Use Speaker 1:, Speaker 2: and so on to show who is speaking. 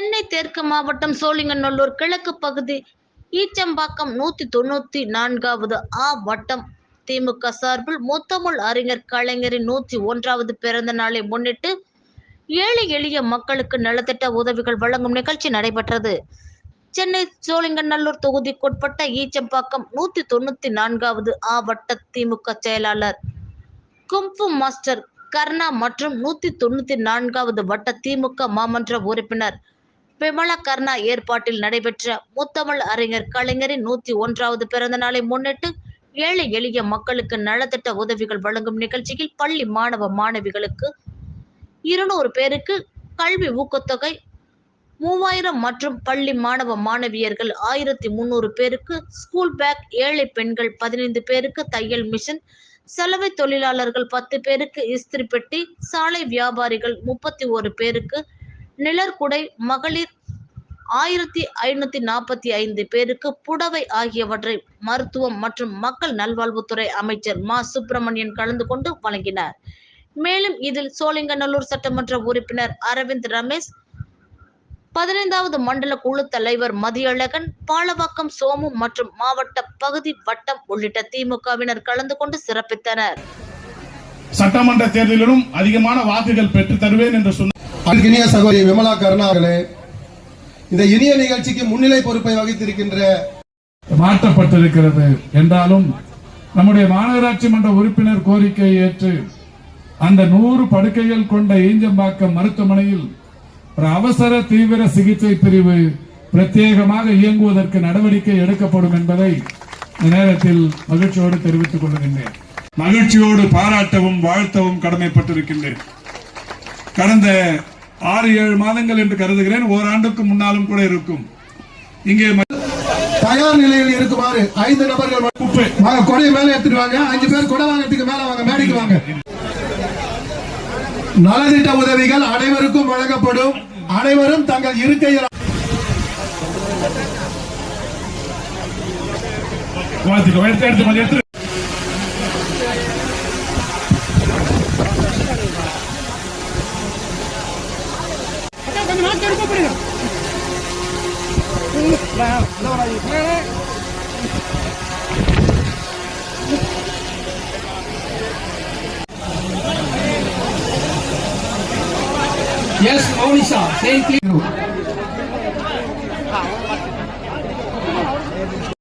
Speaker 1: சென்னை தெற்கு மாவட்டம் சோழிங்கநல்லூர் கிழக்கு பகுதி ஈச்சம்பாக்கம் நூத்தி தொண்ணூத்தி நான்காவது ஆ வட்டம். திமுக சார்பில் முத்தமிழ் அறிஞர் கலைஞரின் நூத்தி ஒன்றாவது பிறந்த நாளை முன்னிட்டு ஏழை எளிய மக்களுக்கு நலத்திட்ட உதவிகள் வழங்கும் நிகழ்ச்சி நடைபெற்றது. சென்னை சோழிங்கநல்லூர் தொகுதிக்குட்பட்ட ஈச்சம்பாக்கம் நூத்தி தொண்ணூத்தி நான்காவது ஆ வட்ட திமுக செயலாளர் கும்ஃபு மாஸ்டர் கர்ணா மற்றும் நூத்தி தொண்ணூத்தி நான்காவது வட்ட திமுக மாமன்ற உறுப்பினர் விமலா கர்ணா ஏற்பாட்டில் நடைபெற்ற முத்தமிழ் அறிஞர் கலைஞரின் நூத்தி ஒன்றாவது பிறந்த நாளை முன்னிட்டு ஏழை எளிய மக்களுக்கு நலத்திட்ட உதவிகள் வழங்கும் நிகழ்ச்சியில் பள்ளி மாணவ மாணவிகளுக்கு இருநூறு பேருக்கு கல்வி ஊக்கத்தொகை மூவாயிரம் மற்றும் பள்ளி மாணவ மாணவியர்கள் ஆயிரத்தி முந்நூறு பேருக்கு ஸ்கூல் பேக் ஏழை பெண்கள் பதினைந்து பேருக்கு தையல் மிஷின் சலவை தொழிலாளர்கள் பத்து பேருக்கு இஸ்திரி பெட்டி சாலை வியாபாரிகள் முப்பத்தி ஒரு பேருக்கு நிழற்குடை மகளிர் ஆயிரத்தி ஐநூத்தி நாற்பத்தி ஐந்து பேருக்கு புடவை ஆகியவற்றை மருத்துவம் மற்றும் மக்கள் நல்வாழ்வுத்துறை அமைச்சர் மா. சுப்பிரமணியன் கலந்து கொண்டு வழங்கினார். மேலும் இதில் சோழிங்கநல்லூர் சட்டமன்ற உறுப்பினர் அரவிந்த் ரமேஷ் பதினைந்தாவது மண்டல குழு தலைவர் மதியழகன் பாலவாக்கம் சோமு மற்றும் மாவட்ட பகுதி வட்டம் உள்ளிட்ட திமுகவினர் கலந்து கொண்டு சிறப்பித்தனர்.
Speaker 2: சட்டமன்ற தேர்தலிலும் அதிகமான வாக்குகள் பெற்று தருவேன் என்று சொன்ன
Speaker 3: இனிய சகோதரி விமலா கருணாகளே இந்த இனிய நிகழ்ச்சிக்கு முன்னிலை பொறுப்பை வகித்திருக்கின்ற
Speaker 4: மாற்றப்பட்டிருக்கிறது என்றாலும் நம்முடைய மாநகராட்சி மன்ற உறுப்பினர் கோரிக்கையை ஏற்று அந்த நூறு படுக்கைகள் கொண்ட ஈஞ்சம்பாக்கம் மருத்துவமனையில் ஒரு அவசர தீவிர சிகிச்சை பிரிவு பிரத்யேகமாக இயங்குவதற்கு நடவடிக்கை எடுக்கப்படும் என்பதை இந்த நேரத்தில் மகிழ்ச்சியோடு தெரிவித்துக் கொள்கின்றேன். மகிழ்ச்சியோடு பாராட்டவும் வாழ்த்தவும் கடமைப்பட்டிருக்கின்றேன். கடந்த ஆறு ஏழு மாதங்கள் என்று கருதுகிறேன். ஓராண்டுக்கு முன்னாலும் கூட இருக்கும். இங்கே
Speaker 3: தயார் நிலையில் இருக்குமாறு ஐந்து நபர்கள் கொடையை மேல எடுத்துட்டு வாங்க. அஞ்சு பேர் கொடை வாங்கறதுக்கு மேல வாங்க மேடைக்கு வாங்க. நலத்திட்ட உதவிகள் அனைவருக்கும் வழங்கப்படும். அனைவரும் தங்கள் இருக்கையில்
Speaker 2: எடுத்து പിടിക്കണം
Speaker 5: Yes, Monisha, same thing.